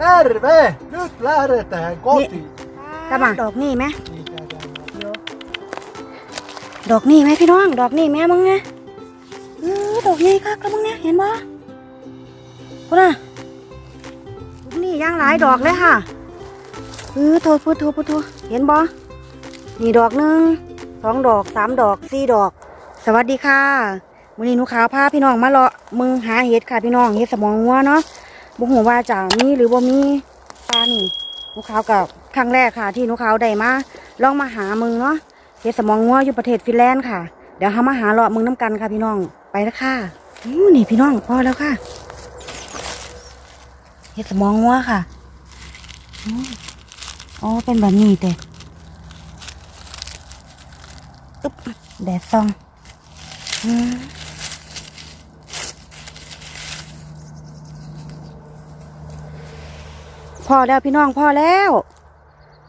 Terve! Nyt lähdetään kotiin. ตามาดอกนี่ไหม Mikä tämä on? ดอกนี่ไหมพี่น้อง ดอกนี่แม่มึงไงเออดอกนี่คักแล้วมึงเนี่ยเห็นบ่พุ่นน่ะดอกนี่ย่างหลายดอกเลยค่ะเออโทษพุทโทพุทโทเห็นบ่นี่ดอกหนึ่งสองดอกสามดอกสี่ดอก สวัสดีค่ะวันนี้หนูขาวพาพี่น้องมาเลาะมึงหาเห็ดค่ะพี่น้องเห็ดสมองงัวเนาะ บุหัวว่าจะมีหรือบ่มีปลานี่หนูขาวกับครั้งแรกค่ะ ที่หนูขาวได้มาลองมาหามึงเนาะเฮ็ดสมองงัวอยู่ประเทศฟินแลนด์ค่ะ เดี๋ยวเฮามาหาเลาะมืองน้ำกันค่ะพี่น้องไปแล้วค่ะอู้นี่พี่น้องพอแล้วค่ะเฮ็ดสมองงัวค่ะอู้อ๋อเป็นแบบนี้เด้อึ๊บแดดส่องอืม พอแล้วพี่น้องพอแล้ว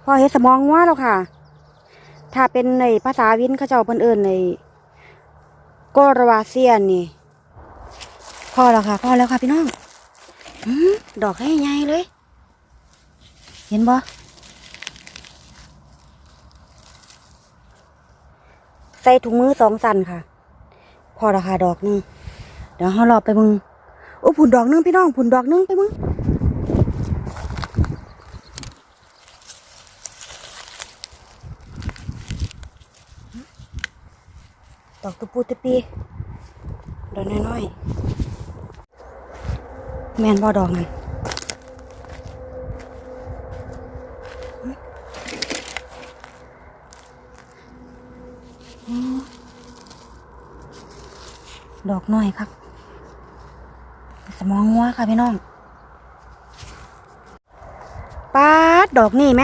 พอเฮ็ดสมองงัวแล้วค่ะ ถ้าเป็นในภาษาวินเขาเจ้าเพิ่นเอิ้นในโกรวาเซียนนี่พอแล้วค่ะพอแล้วค่ะพี่น้องอดอกใหญ่เลย เห็นบ่ใส่ถุงมือสองสันค่ะ พอแล้วค่ะดอกหนึงเดี๋ยวเรารอไปมึงโอ้ผุนดอกหนึงพี่น้องผุนดอกหนึงไปมึง ดอกตะปูตะปีดอกน้อยๆแมนบ่ดอกนั่นดอกน้อยครับ สมองงัวค่ะพี่น้องป๊าดดอกนี่ไหม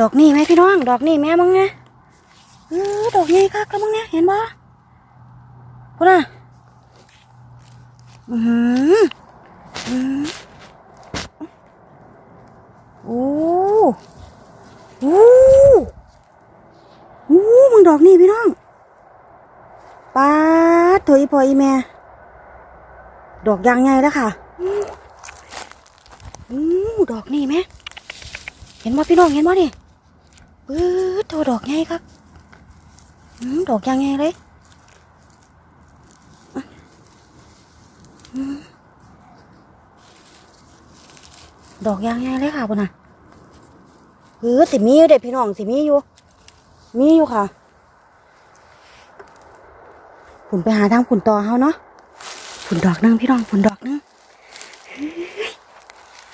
ดอกนี่ไหมพี่น้อง ดอกนี่แม่มึงไง เออดอกใหญ่คักแล้วมึงเนี่ยเห็นบ่พุ่นน่ะอือหืออือโอ้โอ้โอ้มึงดอกนี่พี่น้องป้าถอีพออีแม่ ดอกยางใหญ่แล้วค่ะอือดอกนี่ไหมเห็นบ่พี่น้องเห็นบ่นี่ปื๊ดโถดอกใหญ่ครับ ดอกยังไงเลยดอกยังไงเลยค่ะบุญน่ะเออสิมีอยู่เด็ดพี่น้องสิมีอยู่ มีอยู่ค่ะผุนไปหาทางผุนต่อเฮาเนาะผุนดอกนึงพี่น้องผุนดอกนึง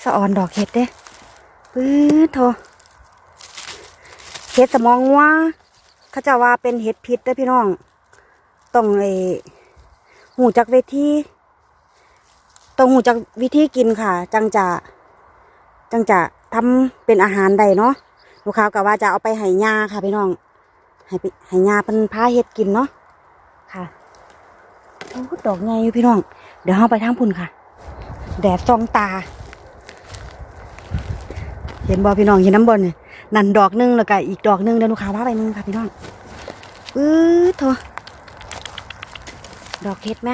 สะออนดอกเห็ดเด้ปื๊ดโทเห็ดสมองว่า เขาจะว่าเป็นเห็ดพิษเด้อพี่น้องต้องไอหูจักเวทีต้องหูจักวิธีกินค่ะ จังจะจังจะทำเป็นอาหารได้เนาะลูกค้าก็ว่าจะเอาไปให้ยาค่ะพี่น้องให้ไปให้ยาเป็นพาเห็ดกินเนาะค่ะโอ้ดอกใหญ่อยู่พี่น้อง เดี๋ยวเราไปทางพุ่นค่ะ แดดส่องตา เห็นบอพี่น้องเห็นน้ำบนเนี่ย นั่นดอกหนึงแล้วก็อีกดอกหนึงเดี๋ยวหนูขาวพาไปมึงค่ะพี่น้องปื๊ดโถดอกเห็ดไหม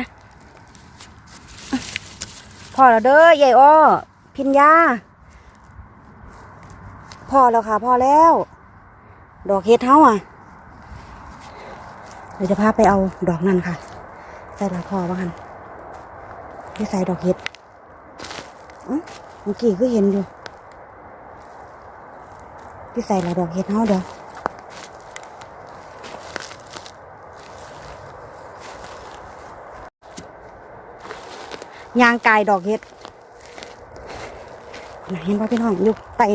พอแล้วเด้อยายอ้อพินยาพอแล้วค่ะพอแล้ว ดอกเห็ดเฮาอะเดี๋ยวจะพาไปเอาดอกนั่นค่ะใส่ละพอบ้างกันที่ใส่ดอกเห็ดเมื่อกี้ก็เห็นอยู่ พี่ใส่ละดอกเห็ดเฮาเด้อยางกายดอกเห็ดเห็นป่ะพี่น้องอยู่ใต้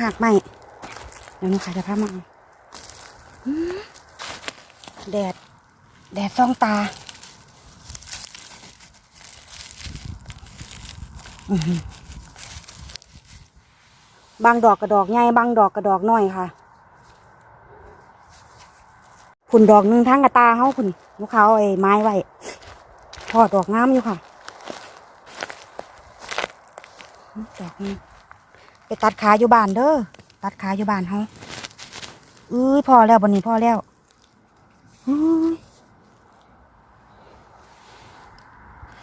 หากไม้เดี๋ยวหนูขายจะพามาเอาอื้อแดด แดดส่องตาอือหือ บางดอกกระดอกใหญ่บางดอกกระดอกน้อยค่ะผุนดอกหนึ่งทั้งกระตาเฮาคุณลูกเขาไอ้ไม้ไว้พอดอกงามอยู่ค่ะดอกนี้ไปตัดขาอยู่บ้านเด้อตัดขาอยู่บ้านเฮาอุ้ยพอแล้วบันนี้พอแล้ว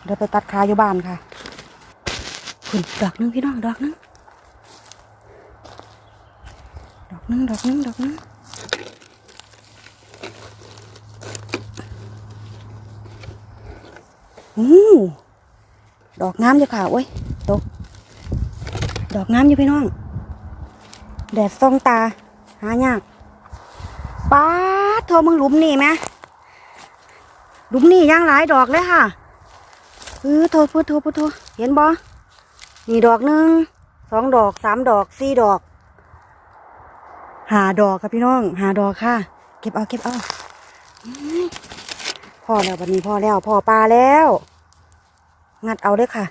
เดี๋ยวไปตัดขาอยู่บ้านค่ะคุณดอกหนึงพี่น้องดอกหนึงดอกห นึงดอกนึงดอกนึงอู้ดอกงามอยู่ค่ะโอ้ยตก ดอกงามอยู่พี่น้อง แดดส่องตา หายากป้าดโทรมึงหลุมนี่ไหมหลุมนี่ย่างหลายดอกเลยค่ะเออโทรพุทโทรพุทโทรเห็นบ่นี่ดอกหนึ่งสองดอกสามดอกสี่ดอก หาดอกค่ะพี่น้อง หาดอกค่ะ เก็บเอาเก็บเอาอื้อพอแล้ววันนี้พอแล้วพอปลาแล้ว งัดเอาเลยค่ะ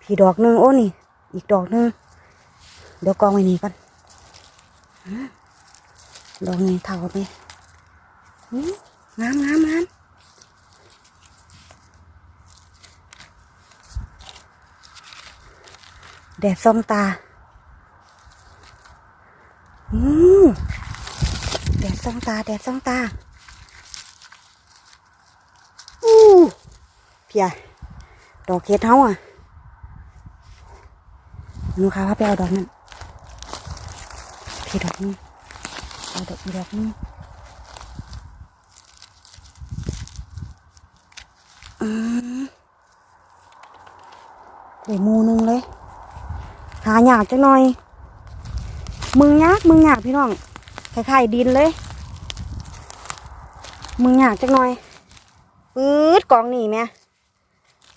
พี่ดอกหนึ่งโอ้นี่ อีกดอกหนึ่งเดี๋ยวกองไว้นี่ก่อนดอกนี้เท่าไหมอื้องามงามงามแดดส่องตา แดดส่องตา แดดส่องตา อู้เพียดอกเห็ดเฮาอะนูค่ะพาไปเอาดอกนั้นพี่ดอกนี้เอาดอกอีดอกนี้อืมเดี๋ยวมูนึงเลย หาหยากจังหน่อย มึงยากมึงยากพี่น้องคล้ายๆดินเลย มึงยากจังหน่อยปื๊ดกองนี่แม่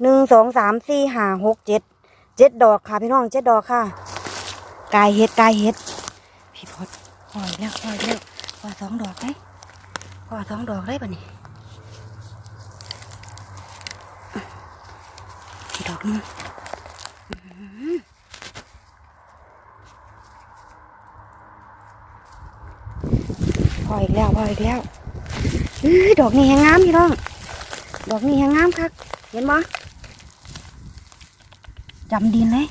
หนึ่งสองสามสี่ห้าหกเจ็ดเจ็ดดอกค่ะพี่น้องเจ็ดดอกค่ะ กายเห็ดกายเห็ด พี่พอดปล่อยแล้วปล่อยแล้วปล่อสองดอกได้ปล่อสองดอกได้ปะนี่ดอกนึงอื้อหือพ ออีกแล้วพออีกแล้วอดอกนี้แหงงามพี่น้อง ดอกนี้แหงงามคักเห็นบ่จำดินเลย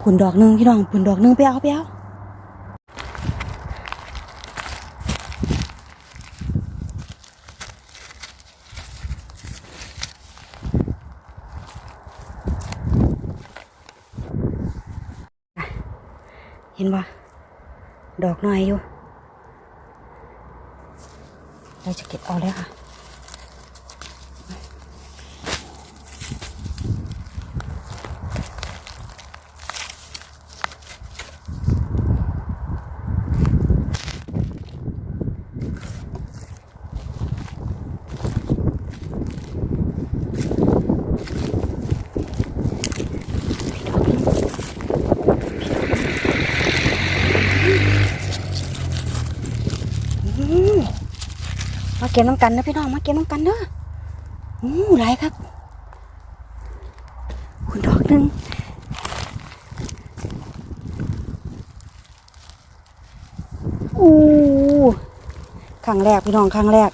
ผุนดอกหนึ่งพี่น้องผุนดอกหนึ่งไปเอาไปเอาเห็นปะ ดอกหน่อยอยู่ เราจะเก็บเอาเลยค่ะ อืมมา เก็บน้ำกันนะพี่น้องมาเก็บน้ำกันเด้ออู้หลายครับคุณดอกหนึ่งอู้ครั้งแรกพี่น้องครั้งแรก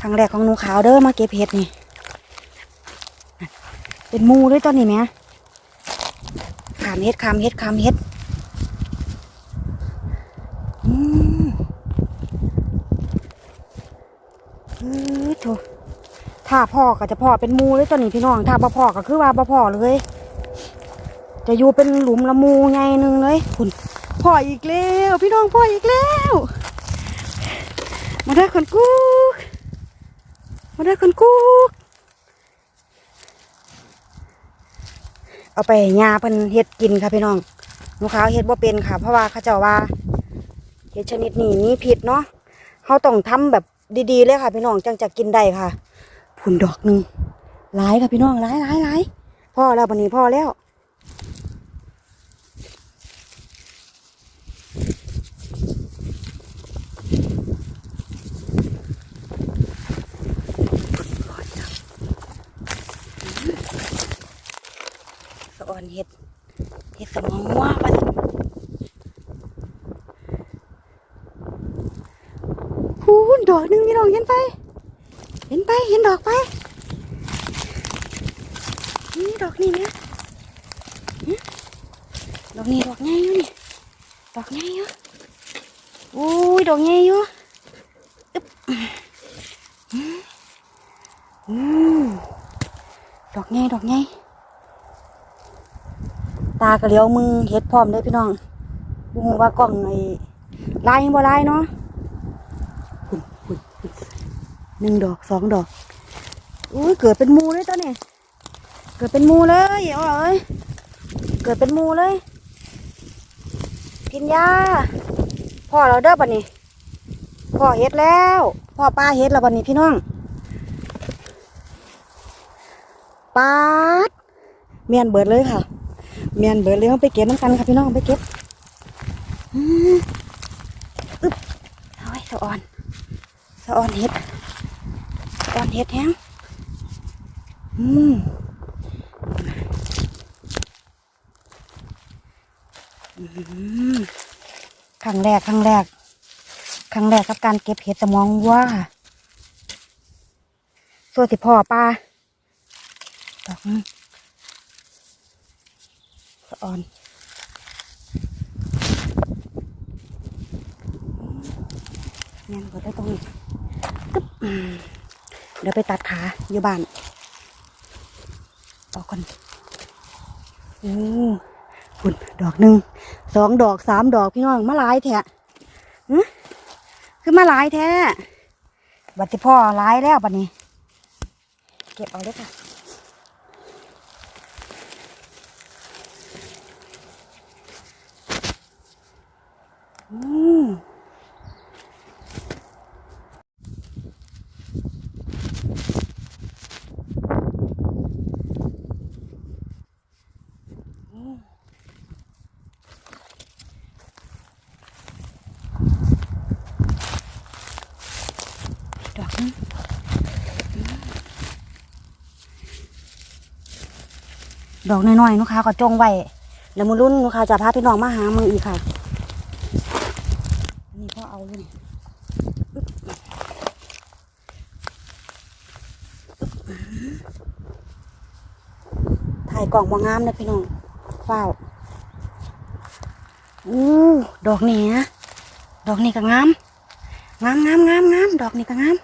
ครั้งแรกของหนูขาวเด้อมาเก็บเห็ดนี่ เป็นมูด้วยตอนนี้แหมขามเห็ดขามเห็ดขามเห็ดอืม เออโถ ถ้าพ่อก็จะพ่อเป็นมูเลยตัวนี้พี่น้อง ถ้าบ่พ่อก็คือว่าบ่พ่อเลย จะอยู่เป็นหลุมละมูไงหนึ่งเลยคุณพ่ออีกแล้วพี่น้องพ่ออีกแล้ว มาได้คนกุ๊กมาได้คนกุ๊กเอาไปยาเป็นเฮ็ดกินค่ะพี่น้องลูกค้าเฮ็ดบ่เป็นค่ะ เพราะว่าเขาเจ้าว่าเฮ็ดชนิดนี้มีพิษเนาะเขาต้องทำแบบดีๆเลยค่ะพี่น้องจังจะกินได้ค่ะ ผุนดอกหนึ่งหลายค่ะพี่น้องหลายหลายหลายพ่อแล้ววันนี้พ่อแล้วสะออนเห็ดเห็ดสมองว่าไปพูนดอกหนึ่งพี่น้องเห็นไป ห็นไปเห็นดอกไปนี่ดอกนี่เนี่ยดอกนี่ดอกใหญ่อยู่นี่ดอกใหญ่อยู่อุ้ยดอกใหญ่อยู่อึ๊บอืมดอกใหญ่ดอกใหญ่ตากระเลียวมือเฮ็ดพร้อมได้พี่น้องบุ้งว่ากล้องไอ้ลายยังบ่ลายเนาะหุ่นหุ่นหุ่น หนึ่งดอกสองดอกอุ้ยเกิดเป็นมูเลยตอนนี้เกิดเป็นมูเลยเอาเอ้ยเกิดเป็นมูเลย กินยาพ่อเราเด้อบัดนี้พ่อเฮ็ดแล้วพ่อป้าเฮ็ดแล้วบัดนี้พี่น้องปาดเมียนเบิดเลยค่ะ เมียนเบิดเลยเอาไปเก็บน้ำกันค่ะพี่น้องไปเก็บอืมอึ๊บเอาไว้สะออนสะออนเฮ็ด เฮ็ดแฮงอืมครั้งแรกครั้งแรกครั้งแรกกับการเก็บเห็ดสมองว่าส่วนสิพ่อป้าดอกสะออนเงี้ยก็ได้ตรงนี้ตึ๊บ เดี๋ยวไปตัดขาอยู่บ้านออกก่อนโอ้หุ่นดอกหนึ่งสองดอกสามดอกพี่น้องมาหลายแท้คือมาหลายแท้บัดที่พ่อหลายแล้วบัดนี้ เก็บเอาเลยค่ะ ดอกน้อยๆนุค้าก็จงไว้แล้วมือรุ่นนุค้าจะพาพี่น้องมาหามืออีกค่ะ นี่พ่อเอาอยู่นี่อึ๊บอึ๊บถ่ายกล่องมางงามนะพี่น้องเฝ้าอู้ดอกนี้นะดอกนี้ก็งาม งามงามงามงามดอกนี้ก็งาม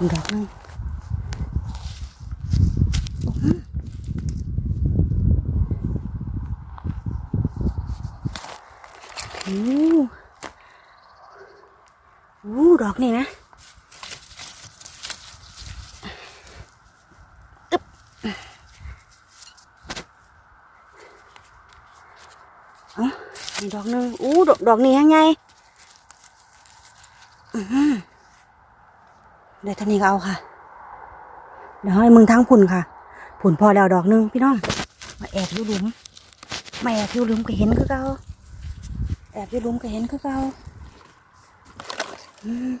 อีกดอกหนึงอื้อหืออู้อู้ดอกนี่นะอึ๊บอ๋อนี่ดอกหนึ่งอู้ดอกดอกนี้ยังไงอือหือ เดี๋ยวเท่านี้ก็เอาค่ะ เดี๋ยวให้มึงทั้งผุนค่ะ ผุนพอแล้วดอกหนึ่งพี่น้อง มาแอบอยู่หลุม มาแอบอยู่หลุมก็เห็นคือเก่าแอบอยู่หลุมก็เห็นคือเก่าอืม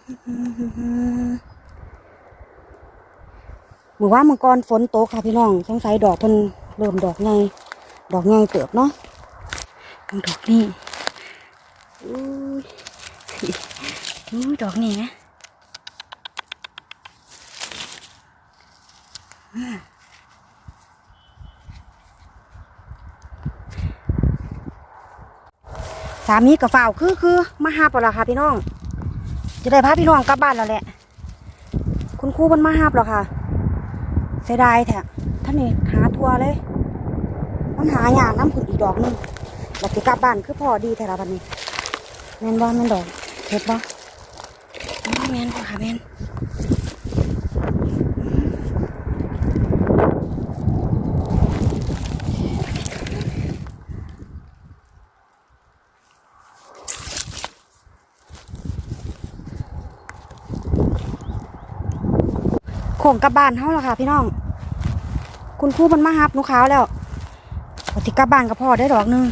เมื่อว่ามังกรฝนตกค่ะพี่น้องสงสัยดอกเพิ่นเริ่มดอกไงดอกไงเติบเนาะดอกนี่อุ้ยอุ้ยดอกนี่นะอืม สามีกับฝ่าวคือคือมาหาปะล่ะค่ะพี่น้อง จะได้พาพี่น้องกลับบ้านแล้วแหละ คุณครูมันมาหาปหรอค่ะเสียดายแท้ท่านนี่หาทัวร์เลย มันหาอย่างน้ำผุดอีกดอกหนึงบัดสิกลับบ้านคือพอดีแต่ละบัดนี้แมนบ่แมนดอกเห็ดบ่แมนบ่ค่ะแมน โค้งกลับบ้านเฮาแล้วค่ะ พี่น้อง คุณครูมันมาฮับหนูขาวแล้วปฏิกลับบ้านกับพ่อได้ดอกหนึง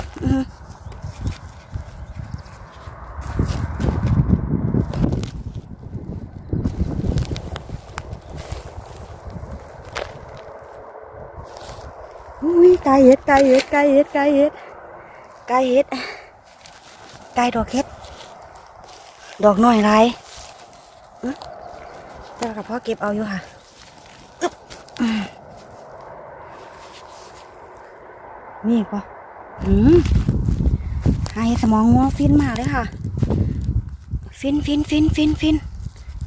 อุ้ยไก่เห็ดไก่เห็ดไก่เห็ดไก่เห็ดไก่เห็ดไก่ดอกเห็ด ดอกน้อยไรเจ้ากับพ่อเก็บเอาอยู่ค่ะ มีอีกปะหืมหาเห็ดสมองงัวฟินมากเลยค่ะ ฟินฟินฟินฟินฟิน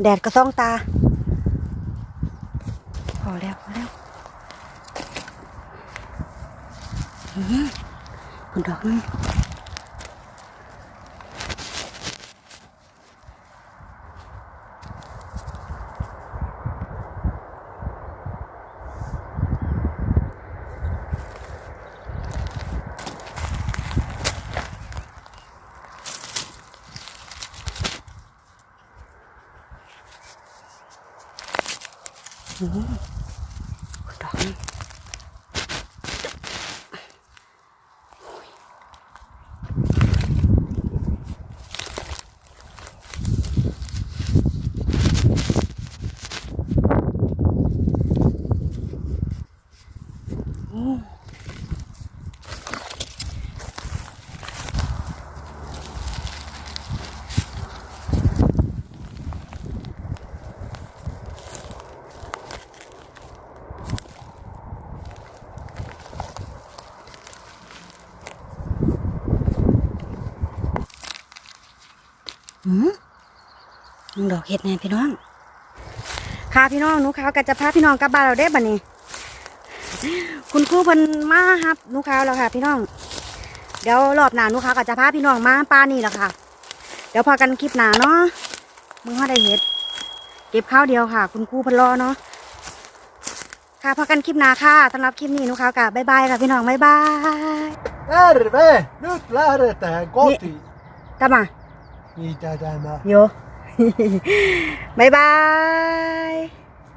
แดดกระซ่องตา พอแล้วพอแล้วหืมคุณดอกนึง อื ดอกเห็ดไงพี่น้อง ค่ะพี่น้องหนูขาวก็จะพาพี่น้องกลับบ้านเราได้บัดนี้ คุณครูเพิ่นมาครับหนูขาวแล้วค่ะ พี่น้อง เดี๋ยวรอบหน้าหนูขาวก็จะพาพี่น้องมาป้านี่แหละค่ะ เดี๋ยวพอกันคลิปหน้าเนาะมึงเขาได้เห็ด เก็บข้าวเดียวค่ะ คุณครูเพิ่นรอเนาะค่ะพอกันคลิปหน้าค่ะสำหรับคลิปนี้หนูขาวกับบ๊ายบายค่ะพี่น้องบ๊ายบาย Terve! Nyt lähdetään kotiin. Tämä. Mitä tämä? โยบ๊ายบาย